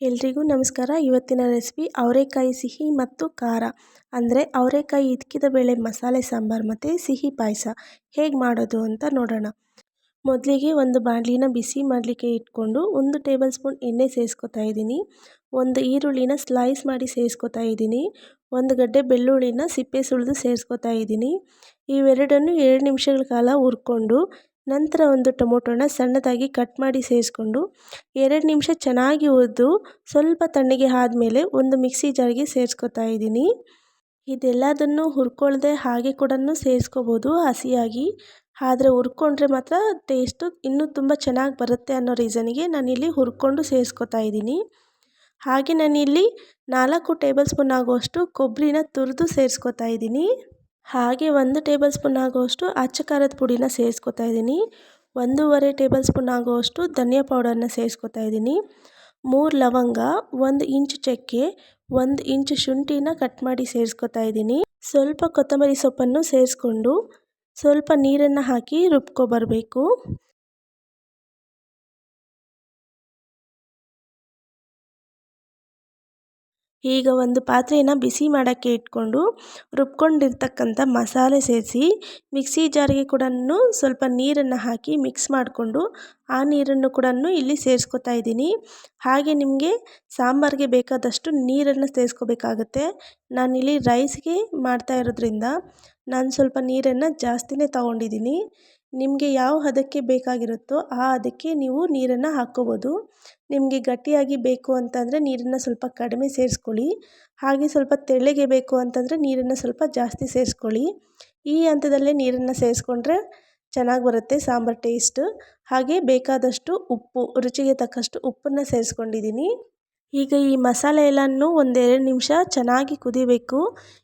ಎಲ್ರಿಗೂ ನಮಸ್ಕಾರ. ಇವತ್ತಿನ ರೆಸಿಪಿ ಅವರೆಕಾಯಿ ಸಿಹಿ ಮತ್ತು ಖಾರ. ಅಂದರೆ ಅವರೆಕಾಯಿ ಇದ್ಕಿದ ಬೇಳೆ, ಮಸಾಲೆ, ಸಾಂಬಾರು ಮತ್ತು ಸಿಹಿ ಪಾಯಸ. ಹೇಗೆ ಮಾಡೋದು ಅಂತ ನೋಡೋಣ. ಮೊದಲಿಗೆ ಒಂದು ಬಾಣಲಿನ ಬಿಸಿ ಮಾಡಲಿಕ್ಕೆ ಇಟ್ಕೊಂಡು ಒಂದು ಟೇಬಲ್ ಸ್ಪೂನ್ ಎಣ್ಣೆ ಸೇರಿಸ್ಕೊತಾ ಇದ್ದೀನಿ. ಒಂದು ಈರುಳ್ಳಿನ ಸ್ಲೈಸ್ ಮಾಡಿ ಸೇರಿಸ್ಕೊತಾ ಇದ್ದೀನಿ. ಒಂದು ಗಡ್ಡೆ ಬೆಳ್ಳುಳ್ಳಿನ ಸಿಪ್ಪೆ ಸುಳಿದು ಸೇರಿಸ್ಕೊತಾ ಇದ್ದೀನಿ. ಇವೆರಡನ್ನು ಎರಡು ನಿಮಿಷಗಳ ಕಾಲ ಹುರ್ಕೊಂಡು ನಂತರ ಒಂದು ಟೊಮೊಟೊನ ಸಣ್ಣದಾಗಿ ಕಟ್ ಮಾಡಿ ಸೇರಿಸ್ಕೊಂಡು ಎರಡು ನಿಮಿಷ ಚೆನ್ನಾಗಿ ಹುರಿದು ಸ್ವಲ್ಪ ತಣ್ಣಗೆ ಆದಮೇಲೆ ಒಂದು ಮಿಕ್ಸಿ ಜಾರಿಗೆ ಸೇರಿಸ್ಕೊತಾ ಇದ್ದೀನಿ. ಇದೆಲ್ಲದನ್ನು ಹುರ್ಕೊಳ್ಳದೆ ಹಾಗೆ ಕೂಡ ಸೇರಿಸ್ಕೋಬೋದು ಹಸಿಯಾಗಿ. ಆದರೆ ಹುರ್ಕೊಂಡ್ರೆ ಮಾತ್ರ ಟೇಸ್ಟು ಇನ್ನೂ ತುಂಬ ಚೆನ್ನಾಗಿ ಬರುತ್ತೆ ಅನ್ನೋ ರೀಸನಿಗೆ ನಾನಿಲ್ಲಿ ಹುರ್ಕೊಂಡು ಸೇರಿಸ್ಕೊತಾ ಇದ್ದೀನಿ. ಹಾಗೆ ನಾನಿಲ್ಲಿ ನಾಲ್ಕು ಟೇಬಲ್ ಸ್ಪೂನ್ ಆಗುವಷ್ಟು ಕೊಬ್ಬರಿನ ತುರಿದು ಸೇರಿಸ್ಕೊತಾ ಇದ್ದೀನಿ. ಹಾಗೆ ಒಂದು ಟೇಬಲ್ ಸ್ಪೂನ್ ಆಗುವಷ್ಟು ಅಚ್ಚ ಖಾರದ ಪುಡಿನ ಸೇರಿಸ್ಕೊತಾ ಇದ್ದೀನಿ. ಒಂದೂವರೆ ಟೇಬಲ್ ಸ್ಪೂನ್ ಆಗುವಷ್ಟು ಧನಿಯಾ ಪೌಡರನ್ನ ಸೇರಿಸ್ಕೊತಾ ಇದ್ದೀನಿ. ಮೂರು ಲವಂಗ, ಒಂದು ಇಂಚ್ ಚಕ್ಕೆ, ಒಂದು ಇಂಚ್ ಶುಂಠಿನ ಕಟ್ ಮಾಡಿ ಸೇರಿಸ್ಕೊತಾ ಇದ್ದೀನಿ. ಸ್ವಲ್ಪ ಕೊತ್ತಂಬರಿ ಸೊಪ್ಪನ್ನು ಸೇರಿಸ್ಕೊಂಡು ಸ್ವಲ್ಪ ನೀರನ್ನು ಹಾಕಿ ರುಬ್ಕೊಬರಬೇಕು. ಈಗ ಒಂದು ಪಾತ್ರೆಯನ್ನು ಬಿಸಿ ಮಾಡೋಕ್ಕೆ ಇಟ್ಕೊಂಡು ರುಬ್ಕೊಂಡಿರ್ತಕ್ಕಂಥ ಮಸಾಲೆ ಸೇರಿಸಿ ಮಿಕ್ಸಿ ಜಾರಿಗೆ ಕೂಡ ಸ್ವಲ್ಪ ನೀರನ್ನು ಹಾಕಿ ಮಿಕ್ಸ್ ಮಾಡಿಕೊಂಡು ಆ ನೀರನ್ನು ಕೂಡ ಇಲ್ಲಿ ಸೇರಿಸ್ಕೊತಾ ಇದ್ದೀನಿ. ಹಾಗೆ ನಿಮಗೆ ಸಾಂಬಾರಿಗೆ ಬೇಕಾದಷ್ಟು ನೀರನ್ನು ಸೇರಿಸ್ಕೋಬೇಕಾಗತ್ತೆ. ನಾನಿಲ್ಲಿ ರೈಸ್ಗೆ ಮಾಡ್ತಾ ಇರೋದ್ರಿಂದ ನಾನು ಸ್ವಲ್ಪ ನೀರನ್ನು ಜಾಸ್ತಿನೇ ತಗೊಂಡಿದ್ದೀನಿ. ನಿಮಗೆ ಯಾವ ಹದಕ್ಕೆ ಬೇಕಾಗಿರುತ್ತೋ ಆ ಹದಕ್ಕೆ ನೀವು ನೀರನ್ನು ಹಾಕ್ಕೋಬೋದು ನಿಮಗೆ ಗಟ್ಟಿಯಾಗಿ ಬೇಕು ಅಂತಂದರೆ ನೀರನ್ನು ಸ್ವಲ್ಪ ಕಡಿಮೆ ಸೇರಿಸ್ಕೊಳ್ಳಿ. ಹಾಗೆ ಸ್ವಲ್ಪ ತೆಳ್ಳಗೆ ಬೇಕು ಅಂತಂದರೆ ನೀರನ್ನು ಸ್ವಲ್ಪ ಜಾಸ್ತಿ ಸೇರಿಸ್ಕೊಳ್ಳಿ. ಈ ಹಂತದಲ್ಲೇ ನೀರನ್ನು ಸೇರಿಸ್ಕೊಂಡ್ರೆ ಚೆನ್ನಾಗಿ ಬರುತ್ತೆ ಸಾಂಬಾರು ಟೇಸ್ಟ್. ಹಾಗೆ ಬೇಕಾದಷ್ಟು ಉಪ್ಪು, ರುಚಿಗೆ ತಕ್ಕಷ್ಟು ಉಪ್ಪನ್ನು ಸೇರಿಸ್ಕೊಂಡಿದ್ದೀನಿ. ಈಗ ಈ ಮಸಾಲೆ ಎಲ್ಲನೂ ಒಂದೆರಡು ನಿಮಿಷ ಚೆನ್ನಾಗಿ ಕುದಿಬೇಕು.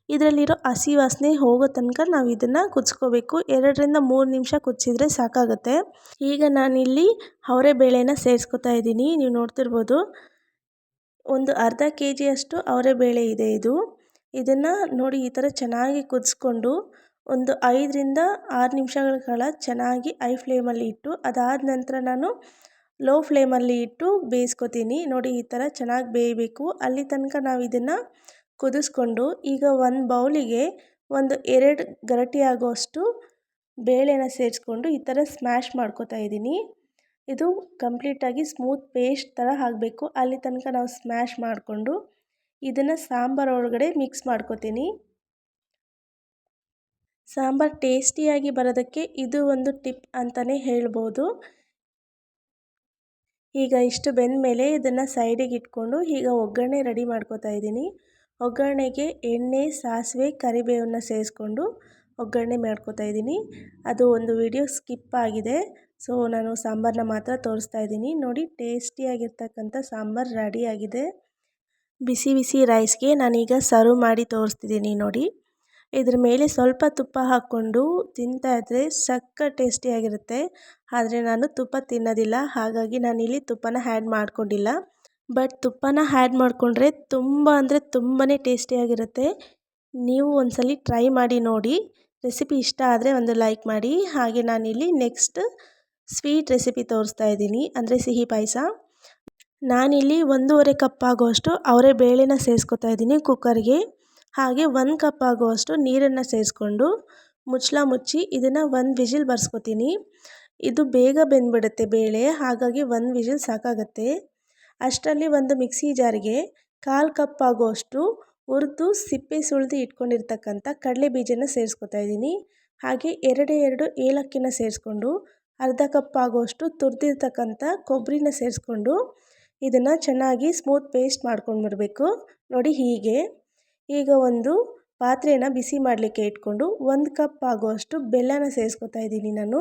ಇದರಲ್ಲಿರೋ ಹಸಿ ವಾಸನೆ ಹೋಗೋ ತನಕ ನಾವು ಇದನ್ನು ಕುದಿಸ್ಕೋಬೇಕು. ಎರಡರಿಂದ ಮೂರು ನಿಮಿಷ ಕುದಿಸಿದ್ರೆ ಸಾಕಾಗುತ್ತೆ. ಈಗ ನಾನಿಲ್ಲಿ ಅವರೆ ಬೇಳೆನ ಸೇರಿಸ್ಕೊತಾ ಇದ್ದೀನಿ. ನೀವು ನೋಡ್ತಿರ್ಬೋದು ಒಂದು ಅರ್ಧ ಕೆ ಜಿಯಷ್ಟು ಅವರೆ ಬೇಳೆ ಇದೆ ಇದು. ಇದನ್ನು ನೋಡಿ ಈ ಥರ ಚೆನ್ನಾಗಿ ಕುದಿಸ್ಕೊಂಡು ಒಂದು ಐದರಿಂದ ಆರು ನಿಮಿಷಗಳ ಕಾಲ ಚೆನ್ನಾಗಿ ಐ ಫ್ಲೇಮಲ್ಲಿ ಇಟ್ಟು ಅದಾದ ನಂತರ ನಾನು ಲೋ ಫ್ಲೇಮಲ್ಲಿ ಇಟ್ಟು ಬೇಯಿಸ್ಕೊತೀನಿ. ನೋಡಿ ಈ ಥರ ಚೆನ್ನಾಗಿ ಬೇಯಬೇಕು. ಅಲ್ಲಿ ತನಕ ನಾವು ಇದನ್ನು ಕುದಿಸ್ಕೊಂಡು ಈಗ ಒಂದು ಬೌಲಿಗೆ ಒಂದು ಎರಡು ಗರಟಿ ಆಗೋಷ್ಟು ಬೇಳೆನ ಸೇರಿಸ್ಕೊಂಡು ಈ ಥರ ಸ್ಮ್ಯಾಶ್ ಮಾಡ್ಕೋತಾ ಇದ್ದೀನಿ. ಇದು ಕಂಪ್ಲೀಟಾಗಿ ಸ್ಮೂತ್ ಪೇಸ್ಟ್ ಥರ ಆಗಬೇಕು. ಅಲ್ಲಿ ತನಕ ನಾವು ಸ್ಮ್ಯಾಶ್ ಮಾಡಿಕೊಂಡು ಇದನ್ನು ಸಾಂಬಾರು ಒಳಗಡೆ ಮಿಕ್ಸ್ ಮಾಡ್ಕೊತೀನಿ. ಸಾಂಬಾರು ಟೇಸ್ಟಿಯಾಗಿ ಬರೋದಕ್ಕೆ ಇದು ಒಂದು ಟಿಪ್ ಅಂತಲೇ ಹೇಳ್ಬೋದು. ಈಗ ಇಷ್ಟು ಬೆಂದ ಮೇಲೆ ಇದನ್ನು ಸೈಡಿಗೆ ಇಟ್ಕೊಂಡು ಈಗ ಒಗ್ಗರಣೆ ರೆಡಿ ಮಾಡ್ಕೋತಾ ಇದ್ದೀನಿ. ಒಗ್ಗರಣೆಗೆ ಎಣ್ಣೆ, ಸಾಸಿವೆ, ಕರಿಬೇವನ್ನು ಸೇರಿಸ್ಕೊಂಡು ಒಗ್ಗರಣೆ ಮಾಡ್ಕೋತಾ ಇದ್ದೀನಿ. ಅದು ಒಂದು ವಿಡಿಯೋ ಸ್ಕಿಪ್ ಆಗಿದೆ. ಸೊ, ನಾನು ಸಾಂಬಾರನ್ನ ಮಾತ್ರ ತೋರಿಸ್ತಾ ಇದ್ದೀನಿ. ನೋಡಿ, ಟೇಸ್ಟಿಯಾಗಿರ್ತಕ್ಕಂಥ ಸಾಂಬಾರು ರೆಡಿಯಾಗಿದೆ. ಬಿಸಿ ಬಿಸಿ ರೈಸ್ಗೆ ನಾನೀಗ ಸರ್ವ್ ಮಾಡಿ ತೋರಿಸ್ತಿದ್ದೀನಿ ನೋಡಿ. ಇದ್ರ ಮೇಲೆ ಸ್ವಲ್ಪ ತುಪ್ಪ ಹಾಕ್ಕೊಂಡು ತಿಂತಾ ಇದ್ದರೆ ಸಕ್ಕ ಟೇಸ್ಟಿಯಾಗಿರುತ್ತೆ ಆದರೆ ನಾನು ತುಪ್ಪ ತಿನ್ನೋದಿಲ್ಲ, ಹಾಗಾಗಿ ನಾನಿಲ್ಲಿ ತುಪ್ಪನ ಹ್ಯಾಡ್ ಮಾಡ್ಕೊಂಡಿಲ್ಲ. ಬಟ್ ತುಪ್ಪನ ಹ್ಯಾಡ್ ಮಾಡಿಕೊಂಡ್ರೆ ತುಂಬ ಅಂದರೆ ತುಂಬಾ ಟೇಸ್ಟಿಯಾಗಿರುತ್ತೆ ನೀವು ಒಂದ್ಸಲ ಟ್ರೈ ಮಾಡಿ ನೋಡಿ. ರೆಸಿಪಿ ಇಷ್ಟ ಆದರೆ ಒಂದು ಲೈಕ್ ಮಾಡಿ. ಹಾಗೆ ನಾನಿಲ್ಲಿ ನೆಕ್ಸ್ಟ್ ಸ್ವೀಟ್ ರೆಸಿಪಿ ತೋರಿಸ್ತಾ ಇದ್ದೀನಿ. ಅಂದರೆ ಸಿಹಿ ಪಾಯಸ. ನಾನಿಲ್ಲಿ ಒಂದೂವರೆ ಕಪ್ ಆಗೋಷ್ಟು ಅವರೇ ಬೇಳೆನ ಸೇರಿಸ್ಕೊತಾ ಇದ್ದೀನಿ ಕುಕ್ಕರ್ಗೆ ಹಾಗೆ ಒಂದು ಕಪ್ ಆಗುವಷ್ಟು ನೀರನ್ನು ಸೇರಿಸ್ಕೊಂಡು ಮುಚ್ಚಳ ಮುಚ್ಚಿ ಇದನ್ನು ಒಂದು ವಿಜಿಲ್ ಬರ್ಸ್ಕೊತೀನಿ. ಇದು ಬೇಗ ಬೆಂದ್ಬಿಡುತ್ತೆ ಬೇಳೆ, ಹಾಗಾಗಿ ಒಂದು ವಿಜಿಲ್ ಸಾಕಾಗತ್ತೆ. ಅಷ್ಟರಲ್ಲಿ ಒಂದು ಮಿಕ್ಸಿ ಜಾರಿಗೆ ಕಾಲು ಕಪ್ ಆಗುವಷ್ಟು ಹುರಿದು ಸಿಪ್ಪೆ ಸುಳಿದು ಇಟ್ಕೊಂಡಿರ್ತಕ್ಕಂಥ ಕಡಲೆ ಬೀಜನ ಸೇರಿಸ್ಕೊತಾ ಇದ್ದೀನಿ. ಹಾಗೆ ಎರಡೇ ಎರಡು ಏಲಕ್ಕಿನ ಸೇರಿಸ್ಕೊಂಡು ಅರ್ಧ ಕಪ್ ಆಗುವಷ್ಟು ತುರಿದಿರ್ತಕ್ಕಂಥ ಕೊಬ್ಬರಿನ ಸೇರಿಸ್ಕೊಂಡು ಇದನ್ನು ಚೆನ್ನಾಗಿ ಸ್ಮೂತ್ ಪೇಸ್ಟ್ ಮಾಡ್ಕೊಂಡು ಬರಬೇಕು ನೋಡಿ ಹೀಗೆ. ಈಗ ಒಂದು ಪಾತ್ರೆನ ಬಿಸಿ ಮಾಡಲಿಕ್ಕೆ ಇಟ್ಕೊಂಡು ಒಂದು ಕಪ್ ಆಗುವಷ್ಟು ಬೆಲ್ಲನ ಸೇರಿಸ್ಕೊತಾ ಇದ್ದೀನಿ ನಾನು.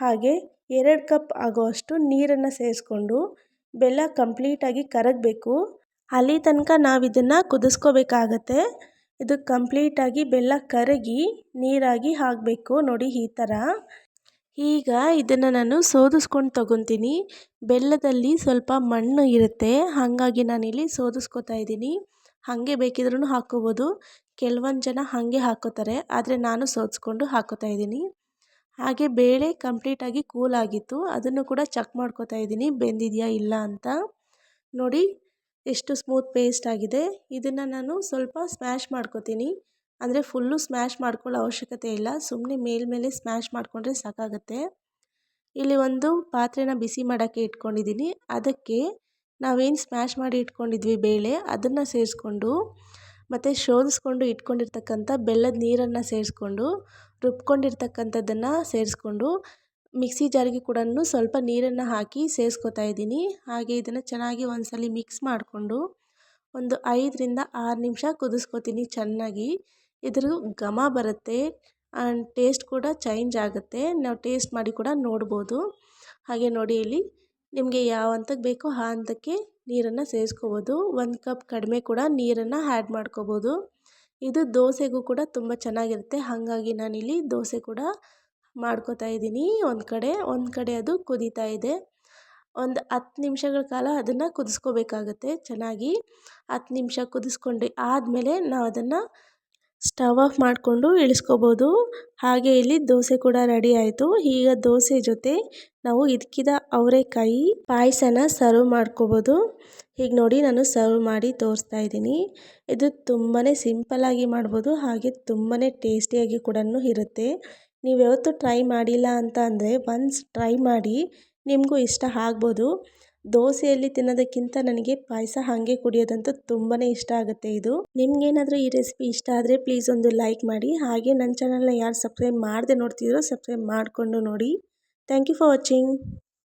ಹಾಗೆ ಎರಡು ಕಪ್ ಆಗುವಷ್ಟು ನೀರನ್ನು ಸೇರಿಸ್ಕೊಂಡು ಬೆಲ್ಲ ಕಂಪ್ಲೀಟಾಗಿ ಕರಗಬೇಕು. ಅಲ್ಲಿ ತನಕ ನಾವು ಇದನ್ನು ಕುದಿಸ್ಕೋಬೇಕಾಗತ್ತೆ. ಇದು ಕಂಪ್ಲೀಟಾಗಿ ಬೆಲ್ಲ ಕರಗಿ ನೀರಾಗಿ ಹಾಕಬೇಕು ನೋಡಿ ಈ ಥರ ಈಗ ಇದನ್ನು ನಾನು ಸೋದಿಸ್ಕೊಂಡು ತಗೊತೀನಿ. ಬೆಲ್ಲದಲ್ಲಿ ಸ್ವಲ್ಪ ಮಣ್ಣು ಇರುತ್ತೆ. ಹಾಗಾಗಿ ನಾನಿಲ್ಲಿ ಸೋದಿಸ್ಕೊತಾ ಇದ್ದೀನಿ. ಹಾಗೆ ಬೇಕಿದ್ರೂ ಹಾಕ್ಕೋಬೋದು ಕೆಲವೊಂದು ಜನ ಹಾಗೆ ಹಾಕೋತಾರೆ. ಆದರೆ ನಾನು ಸೋದಿಸ್ಕೊಂಡು ಹಾಕೋತಾ ಇದ್ದೀನಿ. ಹಾಗೆ ಬೇಳೆ ಕಂಪ್ಲೀಟಾಗಿ ಕೂಲ್ ಆಗಿತ್ತು ಅದನ್ನು ಕೂಡ ಚೆಕ್ ಮಾಡ್ಕೋತಾ ಇದ್ದೀನಿ. ಬೆಂದಿದೆಯಾ ಇಲ್ಲ ಅಂತ. ನೋಡಿ, ಎಷ್ಟು ಸ್ಮೂತ್ ಪೇಸ್ಟ್ ಆಗಿದೆ. ಇದನ್ನು ನಾನು ಸ್ವಲ್ಪ ಸ್ಮ್ಯಾಶ್ ಮಾಡ್ಕೋತೀನಿ. ಅಂದರೆ ಫುಲ್ಲು ಸ್ಮ್ಯಾಶ್ ಮಾಡ್ಕೊಳ್ಳೋ ಅವಶ್ಯಕತೆ ಇಲ್ಲ. ಸುಮ್ಮನೆ ಮೇಲ್ಮೇಲೆ ಸ್ಮ್ಯಾಶ್ ಮಾಡಿಕೊಂಡ್ರೆ ಸಾಕಾಗುತ್ತೆ. ಇಲ್ಲಿ ಒಂದು ಪಾತ್ರೆನ ಬಿಸಿ ಮಾಡೋಕ್ಕೆ ಇಟ್ಕೊಂಡಿದ್ದೀನಿ. ಅದಕ್ಕೆ ನಾವೇನು ಸ್ಮ್ಯಾಶ್ ಮಾಡಿ ಇಟ್ಕೊಂಡಿದ್ವಿ ಬೇಳೆ, ಅದನ್ನು ಸೇರಿಸ್ಕೊಂಡು ಮತ್ತು ಶೋಧಿಸ್ಕೊಂಡು ಇಟ್ಕೊಂಡಿರ್ತಕ್ಕಂಥ ಬೆಲ್ಲದ ನೀರನ್ನು ಸೇರಿಸ್ಕೊಂಡು, ರುಬ್ಕೊಂಡಿರ್ತಕ್ಕಂಥದ್ದನ್ನು ಸೇರಿಸ್ಕೊಂಡು ಮಿಕ್ಸಿ ಜಾರಿಗೆ ಕೂಡ ಸ್ವಲ್ಪ ನೀರನ್ನು ಹಾಕಿ ಸೇರಿಸ್ಕೊತಾ ಇದ್ದೀನಿ. ಹಾಗೆ ಇದನ್ನು ಚೆನ್ನಾಗಿ ಒಂದ್ಸಲ ಮಿಕ್ಸ್ ಮಾಡಿಕೊಂಡು ಒಂದು ಐದರಿಂದ ಆರು ನಿಮಿಷ ಕುದಿಸ್ಕೊತೀನಿ ಚೆನ್ನಾಗಿ. ಇದ್ರ ಘಮ ಬರುತ್ತೆ ಆ್ಯಂಡ್ ಟೇಸ್ಟ್ ಕೂಡ ಚೇಂಜ್ ಆಗುತ್ತೆ. ನಾವು ಟೇಸ್ಟ್ ಮಾಡಿ ಕೂಡ ನೋಡ್ಬೋದು. ಹಾಗೆ ನೋಡಿ ಇಲ್ಲಿ ನಿಮಗೆ ಯಾವ ಹಂತಕ್ಕೆ ಬೇಕೋ ಆ ಹಂತಕ್ಕೆ ನೀರನ್ನು ಸೇರಿಸ್ಕೋಬೋದು ಒಂದು ಕಪ್ ಕಡಿಮೆ ಕೂಡ ನೀರನ್ನು ಆ್ಯಡ್ ಮಾಡ್ಕೋಬೋದು. ಇದು ದೋಸೆಗೂ ಕೂಡ ತುಂಬ ಚೆನ್ನಾಗಿರುತ್ತೆ. ಹಾಗಾಗಿ ನಾನಿಲ್ಲಿ ದೋಸೆ ಕೂಡ ಮಾಡ್ಕೋತಾ ಇದ್ದೀನಿ ಒಂದು ಕಡೆ. ಒಂದು ಕಡೆ ಅದು ಕುದೀತಾ ಇದೆ. ಒಂದು ಹತ್ತು ನಿಮಿಷಗಳ ಕಾಲ ಅದನ್ನು ಕುದಿಸ್ಕೋಬೇಕಾಗತ್ತೆ ಚೆನ್ನಾಗಿ. ಹತ್ತು ನಿಮಿಷ ಕುದಿಸ್ಕೊಂಡು ಆದಮೇಲೆ ನಾವು ಅದನ್ನು ಸ್ಟವ್ ಆಫ್ ಮಾಡಿಕೊಂಡು ಇಳಿಸ್ಕೊಬೋದು. ಹಾಗೆ ಇಲ್ಲಿ ದೋಸೆ ಕೂಡ ರೆಡಿ ಆಯಿತು. ಈಗ ದೋಸೆ ಜೊತೆ ನಾವು ಇದ್ಕಿದ ಅವರೆಕಾಯಿ ಪಾಯಸನ ಸರ್ವ್ ಮಾಡ್ಕೋಬೋದು. ಈಗ ನೋಡಿ ನಾನು ಸರ್ವ್ ಮಾಡಿ ತೋರಿಸ್ತಾ ಇದ್ದೀನಿ. ಇದು ತುಂಬಾ ಸಿಂಪಲ್ಲಾಗಿ ಮಾಡ್ಬೋದು. ಹಾಗೆ ತುಂಬಾ ಟೇಸ್ಟಿಯಾಗಿ ಕೂಡ ಇರುತ್ತೆ. ನೀವು ಯಾವತ್ತೂ ಟ್ರೈ ಮಾಡಿಲ್ಲ ಅಂತ ಅಂದರೆ ಒನ್ಸ್ ಟ್ರೈ ಮಾಡಿ ನಿಮಗೂ ಇಷ್ಟ ಆಗ್ಬೋದು. ದೋಸೆಯಲ್ಲಿ ತಿನ್ನೋದಕ್ಕಿಂತ ನನಗೆ ಪಾಯಸ ಹಾಗೆ ಕುಡಿಯೋದಂತೂ ತುಂಬಾ ಇಷ್ಟ ಆಗುತ್ತೆ ಇದು. ನಿಮ್ಗೇನಾದರೂ ಈ ರೆಸಿಪಿ ಇಷ್ಟ ಆದರೆ ಪ್ಲೀಸ್ ಒಂದು ಲೈಕ್ ಮಾಡಿ. ಹಾಗೆ ನನ್ನ ಚಾನಲ್ನ ಯಾರು ಸಬ್ಸ್ಕ್ರೈಬ್ ಮಾಡದೆ ನೋಡ್ತಿದ್ರೋ ಸಬ್ಸ್ಕ್ರೈಬ್ ಮಾಡಿಕೊಂಡು ನೋಡಿ. Thank you for watching